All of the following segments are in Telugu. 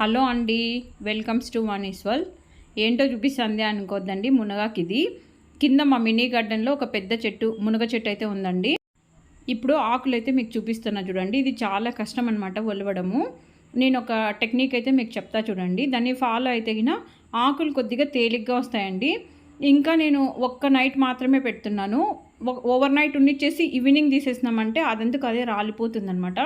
హలో అండి వెల్కమ్స్ టు వన్ ఈస్వల్ ఏంటో చూపిస్తుంది అనుకోద్దండి మునగాకి ఇది కింద మా మినీ గార్డెన్లో ఒక పెద్ద చెట్టు మునగ చెట్టు అయితే ఉందండి. ఇప్పుడు ఆకులు అయితే మీకు చూపిస్తున్నా చూడండి ఇది చాలా కష్టం అనమాట ఒలవడము. నేను ఒక టెక్నిక్ అయితే మీకు చెప్తా చూడండి దాన్ని ఫాలో అయితే గిన ఆకులు కొద్దిగా తేలిగ్గా వస్తాయండి. ఇంకా నేను ఒక్క నైట్ మాత్రమే పెడుతున్నాను. ఓవర్ నైట్ ఉండిచ్చేసి ఈవినింగ్ తీసేసినామంటే అదంతకు అదే రాలిపోతుందనమాట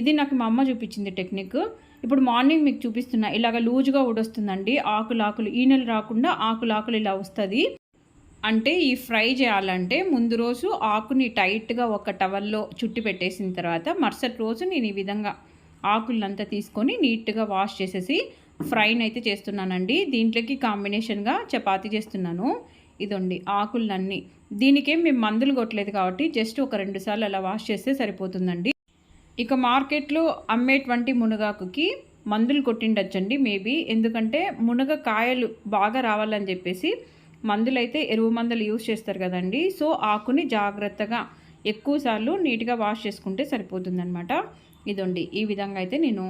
ఇది నాకు మా అమ్మ చూపించింది టెక్నిక్. ఇప్పుడు మార్నింగ్ మీకు చూపిస్తున్నా ఇలాగ లూజుగా ఊడొస్తుందండి. ఆకులు ఆకులు ఈనెలు రాకుండా ఆకులు ఆకులు ఇలా వస్తుంది. అంటే ఈ ఫ్రై చేయాలంటే ముందు రోజు ఆకుని టైట్గా ఒక టవల్లో చుట్టి పెట్టేసిన తర్వాత మరుసటి రోజు నేను ఈ విధంగా ఆకులంతా తీసుకొని నీట్గా వాష్ చేసేసి ఫ్రైని అయితే చేస్తున్నానండి. దీంట్లోకి కాంబినేషన్గా చపాతీ చేస్తున్నాను. ఇదండి ఆకులన్నీ. దీనికేం మేము మందులు కొట్టలేదు కాబట్టి జస్ట్ ఒక రెండు సార్లు అలా వాష్ చేస్తే సరిపోతుందండి. ఇక మార్కెట్లో అమ్మేటువంటి మునగాకుకి మందులు కొట్టిండొచ్చండి మేబీ. ఎందుకంటే మునగ కాయలు బాగా రావాలని చెప్పేసి మందులైతే ఎరువు మందులు యూజ్ చేస్తారు కదండి. సో ఆకుని జాగ్రత్తగా ఎక్కువసార్లు నీట్గా వాష్ చేసుకుంటే సరిపోతుందనమాట ఇదండి. ఈ విధంగా అయితే నేను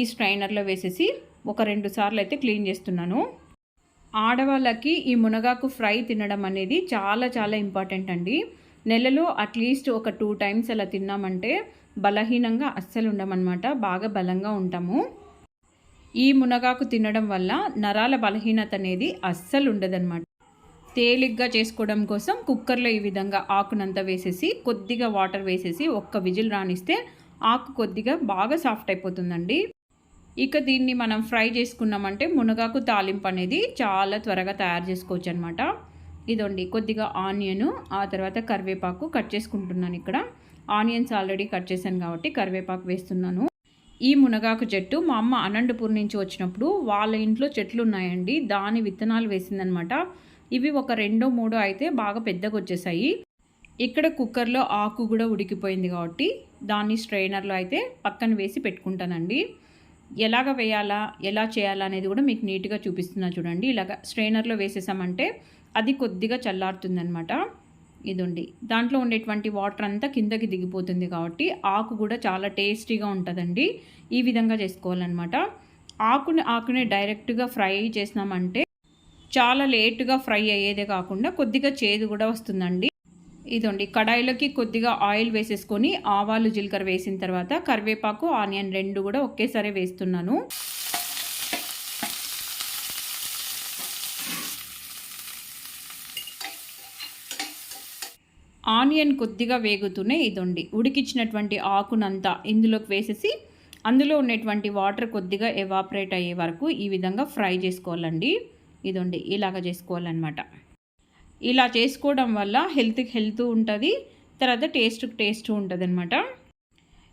ఈ స్ట్రైనర్లో వేసేసి ఒక రెండు సార్లు అయితే క్లీన్ చేస్తున్నాను. ఆడవాళ్ళకి ఈ మునగాకు ఫ్రై తినడం అనేది చాలా చాలా ఇంపార్టెంట్ అండి. నెలలో అట్లీస్ట్ ఒక టూ టైమ్స్ అలా తిన్నామంటే బలహీనంగా అస్సలు ఉండమన్నమాట బాగా బలంగా ఉంటాము. ఈ మునగాకు తినడం వల్ల నరాల బలహీనత అనేది అస్సలు ఉండదన్నమాట. తేలిగ్గా చేసుకోవడం కోసం కుక్కర్లో ఈ విధంగా ఆకునంతా వేసేసి కొద్దిగా వాటర్ వేసేసి ఒక్క విజిల్ రానిస్తే ఆకు కొద్దిగా బాగా సాఫ్ట్ అయిపోతుందండి. ఇక దీన్ని మనం ఫ్రై చేసుకున్నామంటే మునగాకు తాలింపు అనేది చాలా త్వరగా తయారు చేసుకోవచ్చు అనమాట ఇదండి కొద్దిగా ఆనియను ఆ తర్వాత కరివేపాకు కట్ చేసుకుంటున్నాను ఇక్కడ. ఆనియన్స్ ఆల్రెడీ కట్ చేశాను కాబట్టి కరివేపాకు వేస్తున్నాను. ఈ మునగాకు చెట్టు మా అమ్మ అనంతపూర్ నుంచి వచ్చినప్పుడు వాళ్ళ ఇంట్లో చెట్లు ఉన్నాయండి. దాని విత్తనాలు వేసిందనమాట ఇవి ఒక రెండో మూడో అయితే బాగా పెద్దగా వచ్చేసాయి. ఇక్కడ కుక్కర్లో ఆకు కూడా ఉడికిపోయింది కాబట్టి దాన్ని స్ట్రైనర్లో అయితే పక్కన వేసి పెట్టుకుంటానండి. ఎలాగ వేయాలా ఎలా చేయాలా అనేది కూడా మీకు నీట్గా చూపిస్తున్నా చూడండి. ఇలాగ స్ట్రైనర్లో వేసేసామంటే అది కొద్దిగా చల్లారుతుందనమాట ఇదండి. దాంట్లో ఉండేటువంటి వాటర్ అంతా కిందకి దిగిపోతుంది కాబట్టి ఆకు కూడా చాలా టేస్టీగా ఉంటుందండి. ఈ విధంగా చేసుకోవాలన్నమాట. ఆకుని ఆకుని డైరెక్ట్గా ఫ్రై చేసినామంటే చాలా లేటుగా ఫ్రై అయ్యేదే కాకుండా కొద్దిగా చేదు కూడా వస్తుందండి. ఇదండి. కడాయిలోకి కొద్దిగా ఆయిల్ వేసేసుకొని ఆవాలు జీలకర్ర వేసిన తర్వాత కరివేపాకు ఆనియన్ రెండు కూడా ఒకేసారి వేస్తున్నాను. ఆనియన్ కొద్దిగా వేగుతూనే ఇదండి. ఉడికించినటువంటి ఆకునంతా ఇందులోకి వేసేసి అందులో ఉన్నటువంటి వాటర్ కొద్దిగా ఎవాపరేట్ అయ్యే వరకు ఈ విధంగా ఫ్రై చేసుకోవాలండి. ఇదండి ఇలాగ చేసుకోవాలన్నమాట. ఇలా చేసుకోవడం వల్ల హెల్త్కి హెల్త్ ఉంటుంది తర్వాత టేస్ట్కి టేస్ట్ ఉంటుంది అనమాట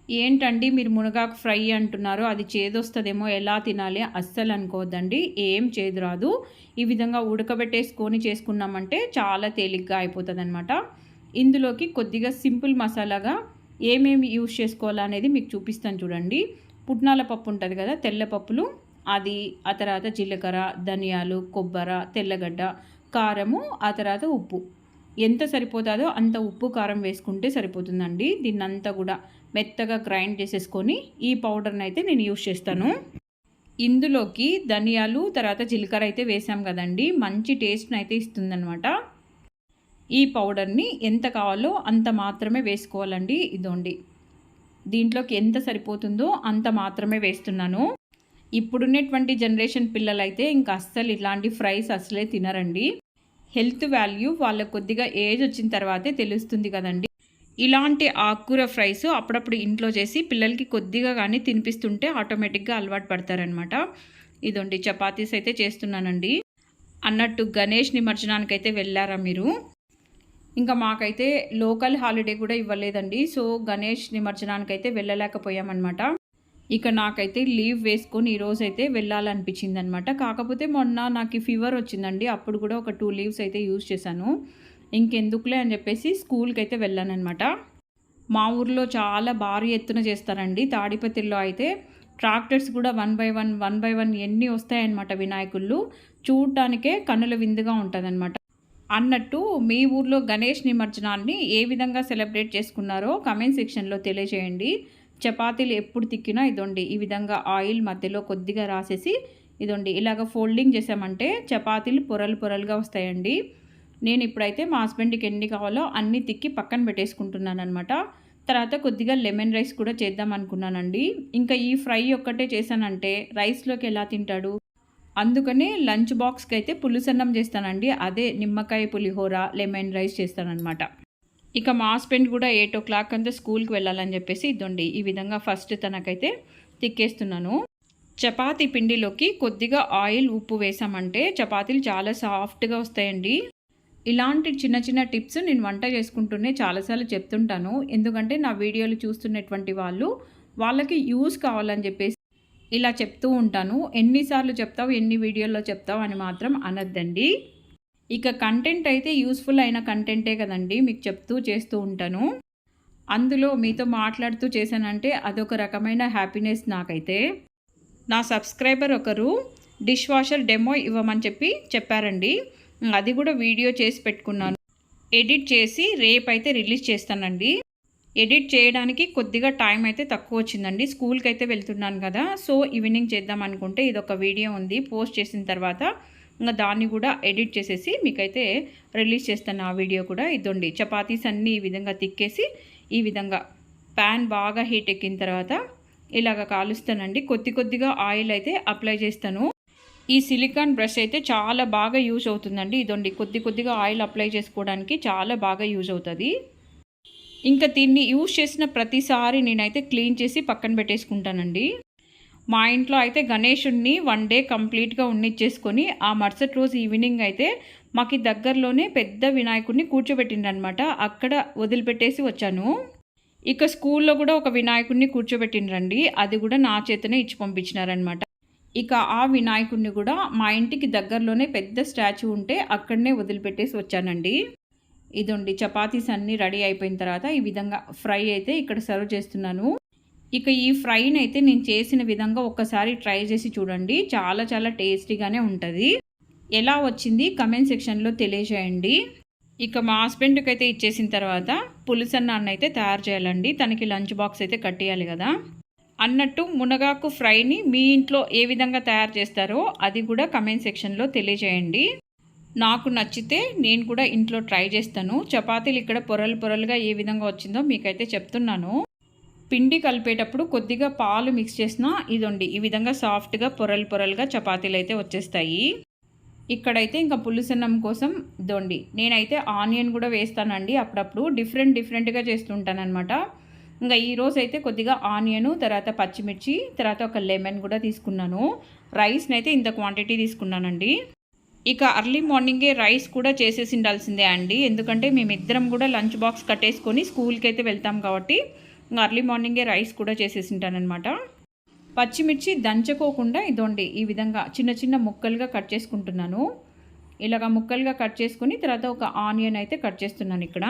ఏంటండి మీరు మునగాకు ఫ్రై అంటున్నారు అది చేదొస్తుందేమో ఎలా తినాలి అస్సలు అనుకోవద్దండి ఏం చేదు రాదు. ఈ విధంగా ఉడకబెట్టేసుకొని చేసుకున్నామంటే చాలా తేలిగ్గా అయిపోతుంది అనమాట ఇందులోకి కొద్దిగా సింపుల్ మసాలాగా ఏమేమి యూస్ చేసుకోవాలనేది మీకు చూపిస్తాను చూడండి. పుట్నాల పప్పు ఉంటుంది కదా తెల్లపప్పులు అది ఆ తర్వాత జీలకర్ర ధనియాలు కొబ్బరి తెల్లగడ్డ కారము ఆ తర్వాత ఉప్పు. ఎంత సరిపోతుందో అంత ఉప్పు కారం వేసుకుంటే సరిపోతుందండి. దీన్ని అంతా కూడా మెత్తగా గ్రైండ్ చేసేసుకొని ఈ పౌడర్ని అయితే నేను యూస్ చేస్తాను. ఇందులోకి ధనియాలు తర్వాత జీలకర్ర అయితే వేసాం కదండి. మంచి టేస్ట్ని అయితే ఇస్తుందన్నమాట. ఈ పౌడర్ని ఎంత కావాలో అంత మాత్రమే వేసుకోవాలండి. ఇదోండి. దీంట్లోకి ఎంత సరిపోతుందో అంత మాత్రమే వేస్తున్నాను. ఇప్పుడున్నటువంటి జనరేషన్ పిల్లలైతే ఇంకా అస్సలు ఇలాంటి ఫ్రైస్ అసలే తినరండి. హెల్త్ వాల్యూ వాళ్ళ కొద్దిగా ఏజ్ వచ్చిన తర్వాతే తెలుస్తుంది కదండి. ఇలాంటి ఆకుకూర ఫ్రైస్ అప్పుడప్పుడు ఇంట్లో చేసి పిల్లలకి కొద్దిగా కానీ తినిపిస్తుంటే ఆటోమేటిక్గా అలవాటు పడతారనమాట ఇదండి చపాతీస్ అయితే చేస్తున్నానండి. అన్నట్టు గణేష్ నిమజ్జనానికి అయితే వెళ్ళారా మీరు? ఇంకా మాకైతే లోకల్ హాలిడే కూడా ఇవ్వలేదండి. సో గణేష్ నిమజ్జనానికి అయితే వెళ్ళలేకపోయామన్నమాట. ఇక నాకైతే లీవ్ వేసుకొని ఈరోజు అయితే వెళ్ళాలనిపించింది అనమాట కాకపోతే మొన్న నాకు ఫీవర్ వచ్చిందండి. అప్పుడు కూడా ఒక టూ లీవ్స్ అయితే యూజ్ చేశాను. ఇంకెందుకులే అని చెప్పేసి స్కూల్కి అయితే వెళ్ళానమాట మా ఊర్లో చాలా భారీ ఎత్తున చేస్తారండి. తాడిపత్రిలో అయితే ట్రాక్టర్స్ కూడా one by one one by one ఎన్ని వస్తాయన్నమాట వినాయకుళ్ళు. చూడటానికే కన్నుల విందుగా ఉంటుందన్నమాట. అన్నట్టు మీ ఊర్లో గణేష్ నిమజ్జనాన్ని ఏ విధంగా సెలబ్రేట్ చేసుకున్నారో కమెంట్ సెక్షన్లో తెలియజేయండి. చపాతీలు ఎప్పుడు తిక్కినా ఇదండి. ఈ విధంగా ఆయిల్ మధ్యలో కొద్దిగా రాసేసి ఇదండి. ఇలాగ ఫోల్డింగ్ చేసామంటే చపాతీలు పొరలు పొరలుగా వస్తాయండి. నేను ఇప్పుడైతే మా హస్బెండ్కి ఎన్ని కావాలో అన్నీ తిక్కి పక్కన పెట్టేసుకుంటున్నాను అనమాట తర్వాత కొద్దిగా లెమన్ రైస్ కూడా చేద్దాం అనుకున్నానండి. ఇంకా ఈ ఫ్రై ఒక్కటే చేశానంటే రైస్లోకి ఎలా తింటాడు? అందుకనే లంచ్ బాక్స్కి అయితే పులుసన్నం చేస్తానండి. అదే నిమ్మకాయ పులిహోర లెమన్ రైస్ చేస్తానన్నమాట. ఇక మా హస్బెండ్ కూడా ఎయిట్ ఓ క్లాక్ అంతా స్కూల్కి వెళ్ళాలని చెప్పేసి ఇదండి ఈ విధంగా ఫస్ట్ తనకైతే తిక్కేస్తున్నాను. చపాతి పిండిలోకి కొద్దిగా ఆయిల్ ఉప్పు వేసామంటే చపాతీలు చాలా సాఫ్ట్గా వస్తాయండి. ఇలాంటి చిన్న చిన్న టిప్స్ నేను వంట చేసుకుంటూనే చాలాసార్లు చెప్తుంటాను. ఎందుకంటే నా వీడియోలు చూస్తున్నటువంటి వాళ్ళు వాళ్ళకి యూస్ కావాలని చెప్పేసి ఇలా చెప్తూ ఉంటాను. ఎన్నిసార్లు చెప్తావు ఎన్ని వీడియోల్లో చెప్తావు అని మాత్రం అనద్దండి. ఇక కంటెంట్ అయితే యూస్ఫుల్ అయిన కంటెంటే కదండి మీకు చెప్తూ చేస్తూ ఉంటాను. అందులో మీతో మాట్లాడుతూ చేశానంటే అదొక రకమైన హ్యాపీనెస్ నాకైతే. నా సబ్స్క్రైబర్ ఒకరు డిష్ వాషర్ డెమో ఇవ్వమని చెప్పి చెప్పారండి. అది కూడా వీడియో చేసి పెట్టుకున్నాను. ఎడిట్ చేసి రేపైతే రిలీజ్ చేస్తానండి. ఎడిట్ చేయడానికి కొద్దిగా టైం అయితే తక్కువ వచ్చిందండి. స్కూల్కి అయితే వెళ్తున్నాను కదా సో ఈవినింగ్ చేద్దాం అనుకుంటే ఇది ఒక వీడియో ఉంది. పోస్ట్ చేసిన తర్వాత ఇంకా దాన్ని కూడా ఎడిట్ చేసేసి మీకైతే రిలీజ్ చేస్తాను ఆ వీడియో కూడా. ఇదండి. చపాతీస్ అన్నీ ఈ విధంగా తిక్కేసి ఈ విధంగా ప్యాన్ బాగా హీట్ ఎక్కిన తర్వాత ఇలాగ కాలుస్తానండి. కొద్ది కొద్దిగా ఆయిల్ అయితే అప్లై చేస్తాను. ఈ సిలికాన్ బ్రష్ అయితే చాలా బాగా యూజ్ అవుతుందండి. ఇదండి. కొద్ది కొద్దిగా ఆయిల్ అప్లై చేసుకోవడానికి చాలా బాగా యూజ్ అవుతుంది. ఇంకా దీన్ని యూజ్ చేసిన ప్రతిసారి నేనైతే క్లీన్ చేసి పక్కన పెట్టేసుకుంటానండి. మా ఇంట్లో అయితే గణేషుణ్ణి వన్ డే కంప్లీట్గా ఉన్నిచ్చేసుకొని ఆ మరుసటి రోజు ఈవినింగ్ అయితే మాకు దగ్గరలోనే పెద్ద వినాయకుడిని కూర్చోబెట్టిండ్రనమాట అక్కడ వదిలిపెట్టేసి వచ్చాను. ఇక స్కూల్లో కూడా ఒక వినాయకుడిని కూర్చోబెట్టిండ్రండి. అది కూడా నా చేతనే ఇచ్చి పంపించినారనమాట ఇక ఆ వినాయకుడిని కూడా మా ఇంటికి దగ్గరలోనే పెద్ద స్టాచ్యూ ఉంటే అక్కడనే వదిలిపెట్టేసి వచ్చానండి. ఇదండి చపాతీస్ అన్నీ రెడీ అయిపోయిన తర్వాత ఈ విధంగా ఫ్రై అయితే ఇక్కడ సర్వ్ చేస్తున్నాను. ఇక ఈ ఫ్రైని అయితే నేను చేసిన విధంగా ఒక్కసారి ట్రై చేసి చూడండి. చాలా చాలా టేస్టీగానే ఉంటుంది. ఎలా వచ్చింది కమెంట్ సెక్షన్లో తెలియజేయండి. ఇక మా హస్బెండ్కి అయితే ఇచ్చేసిన తర్వాత పులుసన్నాన్ని అయితే తయారు చేయాలండి. తనకి లంచ్ బాక్స్ అయితే కట్టేయాలి కదా. అన్నట్టు మునగాకు ఫ్రైని మీ ఇంట్లో ఏ విధంగా తయారు చేస్తారో అది కూడా కమెంట్ సెక్షన్లో తెలియజేయండి. నాకు నచ్చితే నేను కూడా ఇంట్లో ట్రై చేస్తాను. చపాతీలు ఇక్కడ పొరలు పొరలుగా ఏ విధంగా వచ్చిందో మీకైతే చెప్తున్నాను. పిండి కలిపేటప్పుడు కొద్దిగా పాలు మిక్స్ చేసినా ఇదండి. ఈ విధంగా సాఫ్ట్గా పొరలు పొరలుగా చపాతీలు అయితే వచ్చేస్తాయి. ఇక్కడైతే ఇంకా పులుసన్నం కోసం దొండి నేనైతే ఆనియన్ కూడా వేస్తానండి. అప్పుడప్పుడు డిఫరెంట్ డిఫరెంట్గా చేస్తుంటానమాట ఇంకా ఈరోజు అయితే కొద్దిగా ఆనియను తర్వాత పచ్చిమిర్చి తర్వాత ఒక లెమన్ కూడా తీసుకున్నాను. రైస్ని అయితే ఇంత క్వాంటిటీ తీసుకున్నానండి. ఇక అర్లీ మార్నింగే రైస్ కూడా చేసేసి ఉండాల్సిందే అండి. ఎందుకంటే మేమిద్దరం కూడా లంచ్ బాక్స్ కట్టేసుకొని స్కూల్కి అయితే వెళ్తాం కాబట్టి ఇంకా అర్లీ మార్నింగే రైస్ కూడా చేసేసి ఉంటానమాట పచ్చిమిర్చి దంచుకోకుండా ఇదోండి ఈ విధంగా చిన్న చిన్న ముక్కలుగా కట్ చేసుకుంటున్నాను. ఇలాగ ముక్కలుగా కట్ చేసుకుని తర్వాత ఒక ఆనియన్ అయితే కట్ చేస్తున్నాను ఇక్కడ.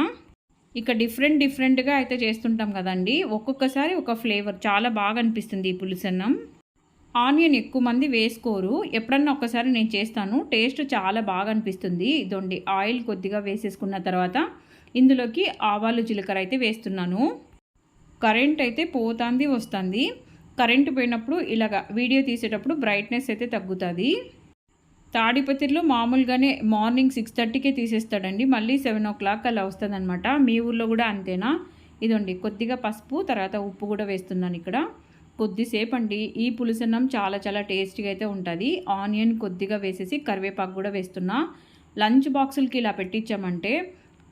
ఇక డిఫరెంట్ డిఫరెంట్గా అయితే చేస్తుంటాం కదండి. ఒక్కొక్కసారి ఒక ఫ్లేవర్ చాలా బాగా అనిపిస్తుంది ఈ పులుసన్నం. ఆనియన్ ఎక్కువ మంది వేసుకోరు. ఎప్పుడన్నా ఒకసారి నేను చేస్తాను. టేస్ట్ చాలా బాగా అనిపిస్తుంది. ఇదొండి ఆయిల్ కొద్దిగా వేసేసుకున్న తర్వాత ఇందులోకి ఆవాలు జీలకర్ర అయితే వేస్తున్నాను. కరెంట్ అయితే పోతుంది వస్తుంది. కరెంటు పోయినప్పుడు ఇలాగ వీడియో తీసేటప్పుడు బ్రైట్నెస్ అయితే తగ్గుతుంది. తాడిపత్రిలో మామూలుగానే మార్నింగ్ సిక్స్ థర్టీకే తీసేస్తాడండి. మళ్ళీ సెవెన్ ఓ క్లాక్ అలా వస్తుందన్నమాట. మీ ఊర్లో కూడా అంతేనా? ఇదండి కొద్దిగా పసుపు తర్వాత ఉప్పు కూడా వేస్తున్నాను ఇక్కడ. కొద్దిసేపు అండి ఈ పులుసన్నం చాలా చాలా టేస్టీగా అయితే ఉంటుంది. ఆనియన్ కొద్దిగా వేసేసి కరివేపాకు కూడా వేస్తున్నా. లంచ్ బాక్సులకి ఇలా పెట్టించామంటే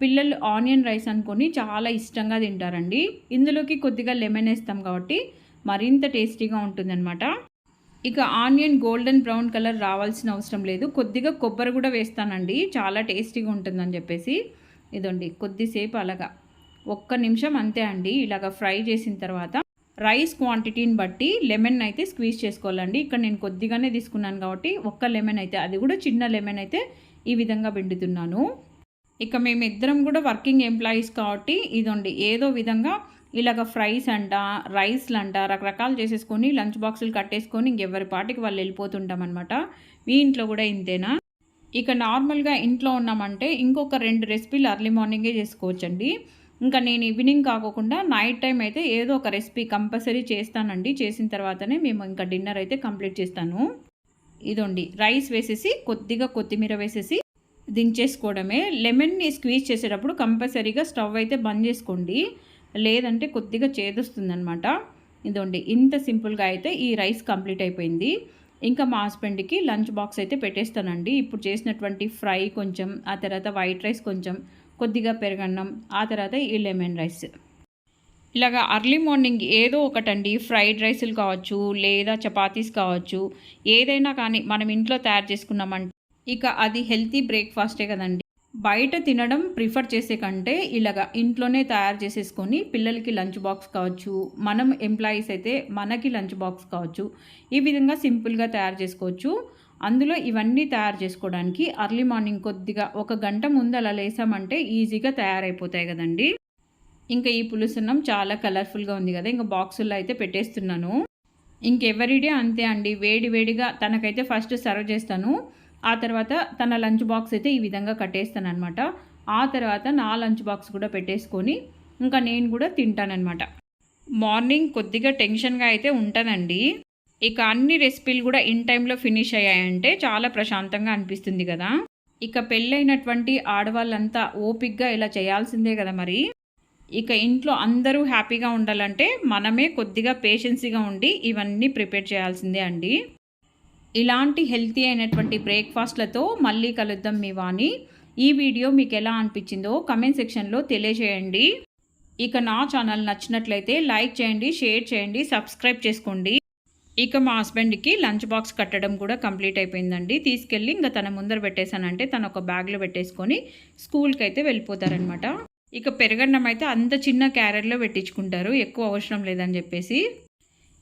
పిల్లలు ఆనియన్ రైస్ అనుకొని చాలా ఇష్టంగా తింటారండి. ఇందులోకి కొద్దిగా లెమన్ వేస్తాం కాబట్టి మరింత టేస్టీగా ఉంటుందన్నమాట. ఇక ఆనియన్ గోల్డెన్ బ్రౌన్ కలర్ రావాల్సిన అవసరం లేదు. కొద్దిగా కొబ్బరి కూడా వేస్తానండి. చాలా టేస్టీగా ఉంటుందని చెప్పేసి. ఇదండి కొద్దిసేపు అలాగా ఒక్క నిమిషం అంతే అండి. ఇలాగ ఫ్రై చేసిన తర్వాత రైస్ క్వాంటిటీని బట్టి లెమన్ అయితే స్క్వీజ్ చేసుకోవాలండి. ఇక్కడ నేను కొద్దిగానే తీసుకున్నాను కాబట్టి ఒక్క లెమన్ అయితే అది కూడా చిన్న లెమన్ అయితే ఈ విధంగా పిండుతున్నాను. ఇక మేమిద్దరం కూడా వర్కింగ్ ఎంప్లాయీస్ కాబట్టి ఇదండి. ఏదో విధంగా ఇలాగ ఫ్రైస్ అంట రైస్లు అంట రకరకాలు చేసేసుకొని లంచ్ బాక్సులు కట్టేసుకొని ఇంకెవరి పాటికి వాళ్ళు వెళ్ళిపోతుంటాం అనమాట మీ ఇంట్లో కూడా ఇంతేనా? ఇక నార్మల్గా ఇంట్లో ఉన్నామంటే ఇంకొక రెండు రెసిపీలు అర్లీ మార్నింగే చేసుకోవచ్చండి. ఇంకా నేను ఈవినింగ్ కాకోకుండా నైట్ టైం అయితే ఏదో ఒక రెసిపీ కంపల్సరీ చేస్తానండి. చేసిన తర్వాతనే మేము ఇంకా డిన్నర్ అయితే కంప్లీట్ చేస్తాను. ఇదండి. రైస్ వేసేసి కొద్దిగా కొత్తిమీర వేసేసి దించేసుకోవడమే. లెమన్ని స్క్వీజ్ చేసేటప్పుడు కంపల్సరీగా స్టవ్ అయితే బంద్ చేసుకోండి. లేదంటే కొద్దిగా చేదొస్తుందనమాట ఇదండి ఇంత సింపుల్గా అయితే ఈ రైస్ కంప్లీట్ అయిపోయింది. ఇంకా మా హస్బెండ్కి లంచ్ బాక్స్ అయితే పెట్టేస్తానండి. ఇప్పుడు చేసినటువంటి ఫ్రై కొంచెం ఆ తర్వాత వైట్ రైస్ కొంచెం కొద్దిగా పెరగన్నం ఆ తర్వాత ఈ లెమన్ రైస్. ఇలాగా అర్లీ మార్నింగ్ ఏదో ఒకటండి ఫ్రైడ్ రైస్లు కావచ్చు లేదా చపాతీస్ కావచ్చు ఏదైనా కానీ మనం ఇంట్లో తయారు చేసుకున్నామంటే ఇక అది హెల్తీ బ్రేక్ఫాస్టే కదండి. బయట తినడం ప్రిఫర్ చేసే కంటే ఇలాగా ఇంట్లోనే తయారు చేసేసుకొని పిల్లలకి లంచ్ బాక్స్ కావచ్చు మనం ఎంప్లాయీస్ అయితే మనకి లంచ్ బాక్స్ కావచ్చు ఈ విధంగా సింపుల్గా తయారు చేసుకోవచ్చు. అందులో ఇవన్నీ తయారు చేసుకోవడానికి అర్లీ మార్నింగ్ కొద్దిగా ఒక గంట ముందు అలా లేసామంటే ఈజీగా తయారైపోతాయి కదండి. ఇంకా ఈ పులుసున్నం చాలా కలర్ఫుల్గా ఉంది కదా ఇంకా బాక్సుల్లో అయితే పెట్టేస్తున్నాను. ఇంకెవరిడే అంతే అండి వేడి వేడిగా తనకైతే ఫస్ట్ సర్వ్ చేస్తాను. ఆ తర్వాత తన లంచ్ బాక్స్ అయితే ఈ విధంగా కట్టేస్తాను అనమాట ఆ తర్వాత నా లంచ్ బాక్స్ కూడా పెట్టేసుకొని ఇంకా నేను కూడా తింటానమాట మార్నింగ్ కొద్దిగా టెన్షన్గా అయితే ఉంటుందండి. ఇక అన్ని రెసిపీలు కూడా ఇన్ టైంలో ఫినిష్ అయ్యాయంటే చాలా ప్రశాంతంగా అనిపిస్తుంది కదా. ఇక పెళ్ళైనటువంటి ఆడవాళ్ళంతా ఓపిక్గా ఇలా చేయాల్సిందే కదా మరి. ఇక ఇంట్లో అందరూ హ్యాపీగా ఉండాలంటే మనమే కొద్దిగా పేషెన్సీగా ఉండి ఇవన్నీ ప్రిపేర్ చేయాల్సిందే అండి. ఇలాంటి హెల్తీ అయినటువంటి బ్రేక్ఫాస్ట్లతో మళ్ళీ కలుద్దాం మీ వాణి. ఈ వీడియో మీకు ఎలా అనిపించిందో కమెంట్ సెక్షన్లో తెలియజేయండి. ఇక నా ఛానల్ నచ్చినట్లయితే లైక్ చేయండి షేర్ చేయండి సబ్స్క్రైబ్ చేసుకోండి. ఇక మా హస్బెండ్కి లంచ్ బాక్స్ కట్టడం కూడా కంప్లీట్ అయిపోయిందండి. తీసుకెళ్ళి ఇంకా తన ముందర పెట్టేశానంటే తను ఒక బ్యాగ్లో పెట్టేసుకొని స్కూల్కి అయితే వెళ్ళిపోతారనమాట ఇక పెరగన్నం అయితే అంత చిన్న క్యారెట్లో పెట్టించుకుంటారు. ఎక్కువ అవసరం లేదని చెప్పేసి.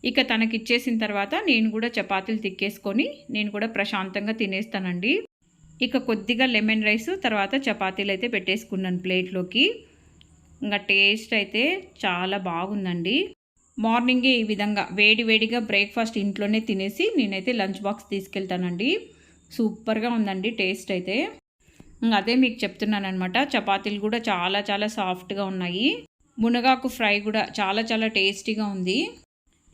ఇక తనకి ఇచ్చేసిన తర్వాత నేను కూడా చపాతీలు తిక్కేసుకొని నేను కూడా ప్రశాంతంగా తినేస్తానండి. ఇక కొద్దిగా లెమన్ రైస్ తర్వాత చపాతీలు అయితే పెట్టేసుకున్నాను ప్లేట్లోకి. ఇంకా టేస్ట్ అయితే చాలా బాగుందండి. మార్నింగే ఈ విధంగా వేడివేడిగా బ్రేక్ఫాస్ట్ ఇంట్లోనే తినేసి నేనైతే లంచ్ బాక్స్ తీసుకెళ్తానండి. సూపర్గా ఉందండి టేస్ట్ అయితే. అదే మీకు చెప్తున్నాను అనమాట చపాతీలు కూడా చాలా చాలా సాఫ్ట్గా ఉన్నాయి. మునగాకు ఫ్రై కూడా చాలా చాలా టేస్టీగా ఉంది.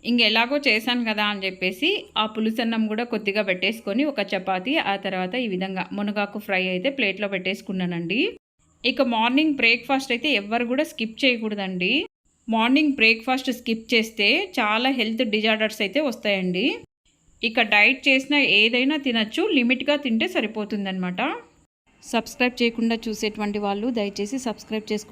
ఇంకెలాగో చేశాను కదా అని చెప్పేసి ఆ పులుసన్నం కూడా కొద్దిగా పెట్టేసుకొని ఒక చపాతీ ఆ తర్వాత ఈ విధంగా మునగాకు ఫ్రై అయితే ప్లేట్లో పెట్టేసుకున్నానండి. ఇక మార్నింగ్ బ్రేక్ఫాస్ట్ అయితే ఎవ్వరు కూడా స్కిప్ చేయకూడదండి. మార్నింగ్ బ్రేక్ఫాస్ట్ స్కిప్ చేస్తే చాలా హెల్త్ డిజార్డర్స్ అయితే వస్తాయండి. ఇక డైట్ చేసిన ఏదైనా తినచ్చు లిమిట్గా తింటే సరిపోతుందన్నమాట. సబ్స్క్రైబ్ చేయకుండా చూసేటువంటి వాళ్ళు దయచేసి సబ్స్క్రైబ్ చేసుకోండి.